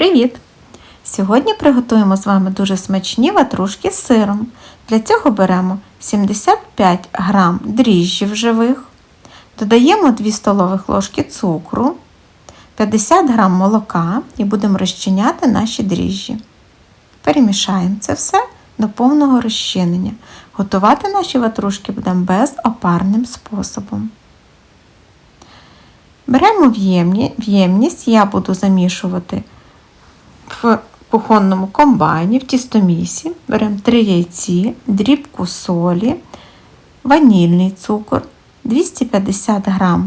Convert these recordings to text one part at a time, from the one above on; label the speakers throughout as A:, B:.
A: Привіт! Сьогодні приготуємо з вами дуже смачні ватрушки з сиром. Для цього беремо 75 г дріжджів живих, додаємо 2 столових ложки цукру, 50 г молока і будемо розчиняти наші дріжджі. Перемішаємо це все до повного розчинення. Готувати наші ватрушки будемо безопарним способом. Беремо в'ємність, я буду замішувати в кухонному комбайні, в тістомісі. Беремо 3 яйці, дрібку солі, ванільний цукор, 250 г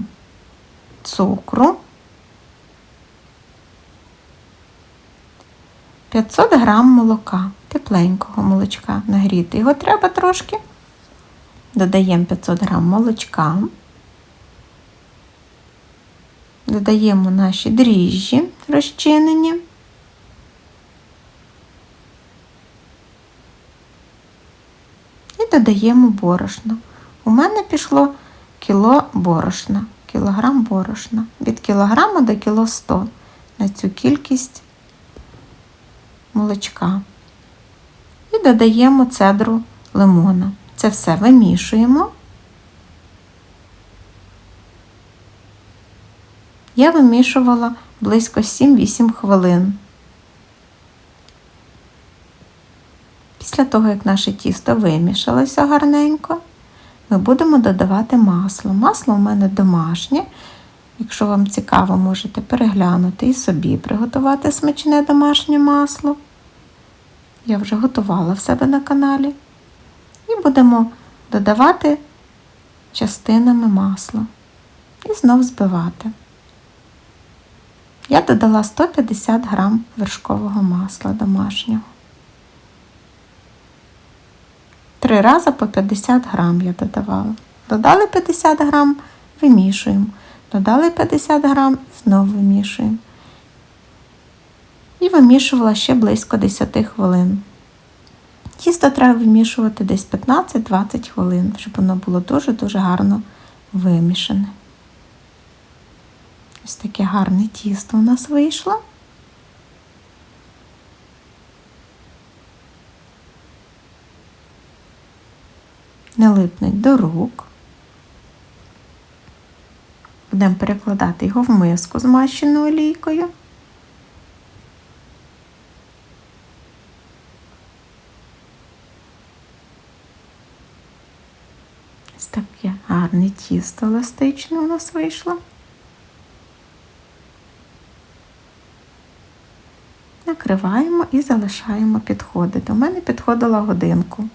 A: цукру, 500 г молока, тепленького молочка нагріти. Його треба трошки. Додаємо 500 г молочка. Додаємо наші дріжджі розчинені. Додаємо борошно. У мене пішло кіло борошна, кілограм борошна. Від кілограма до кіло 100 на цю кількість молочка. І додаємо цедру лимона. Це все вимішуємо. Я вимішувала близько 7-8 хвилин. Після того, як наше тісто вимішалося гарненько, ми будемо додавати масло. Масло у мене домашнє. Якщо вам цікаво, можете переглянути і собі приготувати смачне домашнє масло. Я вже готувала в себе на каналі. І будемо додавати частинами масла і знов збивати. Я додала 150 грам вершкового масла домашнього. Три рази по 50 грам я додавала. Додали 50 грам, вимішуємо. Додали 50 грам, знову вимішуємо. І вимішувала ще близько 10 хвилин. Тісто треба вимішувати десь 15-20 хвилин, щоб воно було дуже-дуже гарно вимішане. Ось таке гарне тісто у нас вийшло. Не липнуть до рук. Будемо перекладати його в миску змащену олійкою. Ось таке гарне тісто еластичне у нас вийшло. Накриваємо і залишаємо підходити. У мене підходила годинку.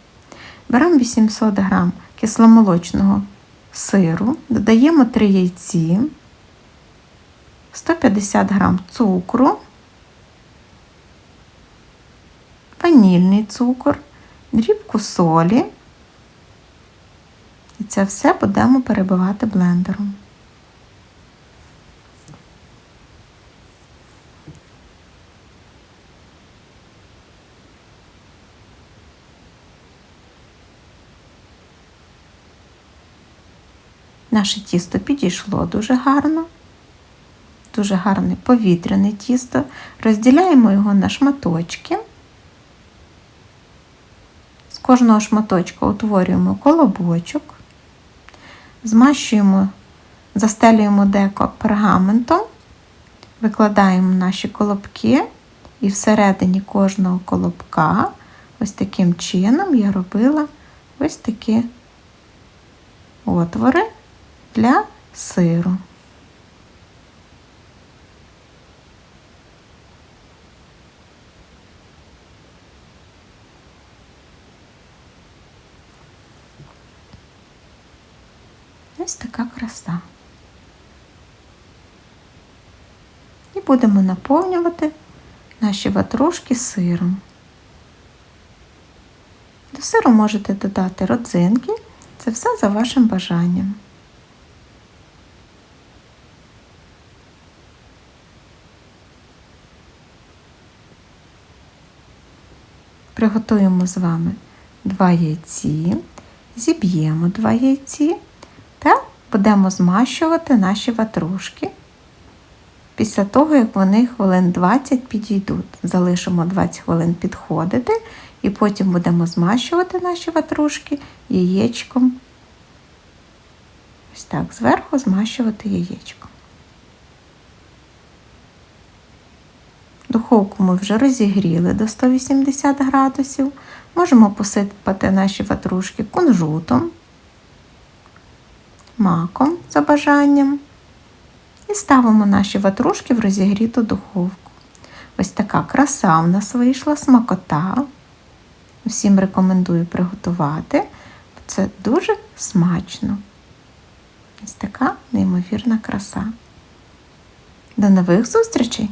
A: Беремо 800 г кисломолочного сиру, додаємо 3 яйці, 150 г цукру, ванільний цукор, дрібку солі. І це все будемо перебивати блендером. Наше тісто підійшло дуже гарно, дуже гарне повітряне тісто. Розділяємо його на шматочки. З кожного шматочка утворюємо колобочок, змащуємо, застелюємо деко пергаментом, викладаємо наші колобки. І всередині кожного колобка, ось таким чином я робила ось такі отвори для сиру. Ось така краса. І будемо наповнювати наші ватрушки сиром. До сиру можете додати родзинки, це все за вашим бажанням. Приготуємо з вами два яйці, зіб'ємо два яйці та будемо змащувати наші ватрушки після того, як вони хвилин 20 підійдуть. Залишимо 20 хвилин підходити і потім будемо змащувати наші ватрушки яєчком. Ось так, зверху змащувати яєчком. Духовку ми вже розігріли до 180 градусів. Можемо посипати наші ватрушки кунжутом, маком за бажанням. І ставимо наші ватрушки в розігріту духовку. Ось така краса у нас вийшла, смакота. Всім рекомендую приготувати. Це дуже смачно. Ось така неймовірна краса. До нових зустрічей!